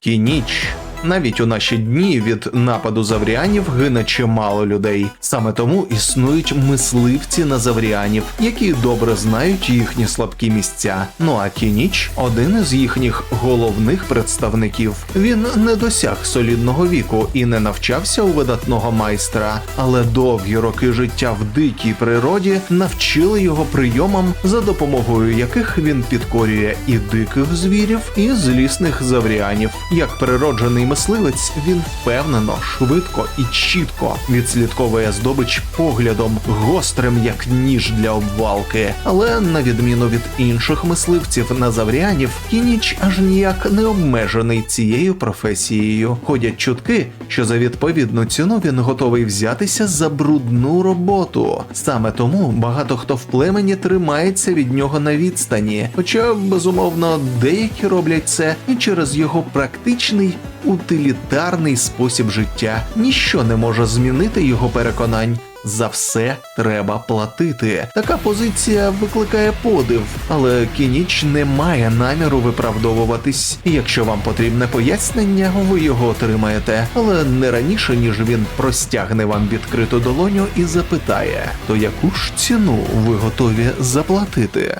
Кініч. Навіть у наші дні від нападу завріанів гине чимало людей. Саме тому існують мисливці на завріанів, які добре знають їхні слабкі місця. Ну а Кініч один із їхніх головних представників. Він не досяг солідного віку і не навчався у видатного майстра, але довгі роки життя в дикій природі навчили його прийомам, за допомогою яких він підкорює і диких звірів, і злісних завріанів. Як природжений мисливець, він впевнено, швидко і чітко відслідковує здобич поглядом, гострим як ніж для обвалки. Але на відміну від інших мисливців на завріанів, кініч аж ніяк не обмежений цією професією. Ходять чутки, що за відповідну ціну він готовий взятися за брудну роботу. Саме тому багато хто в племені тримається від нього на відстані. Хоча, безумовно, деякі роблять це і через його практичний утилітарний спосіб життя. Ніщо не може змінити його переконань. За все треба платити. Така позиція викликає подив, але Кініч не має наміру виправдовуватись. Якщо вам потрібне пояснення, ви його отримаєте, але не раніше ніж він простягне вам відкриту долоню і запитає, то яку ж ціну ви готові заплатити?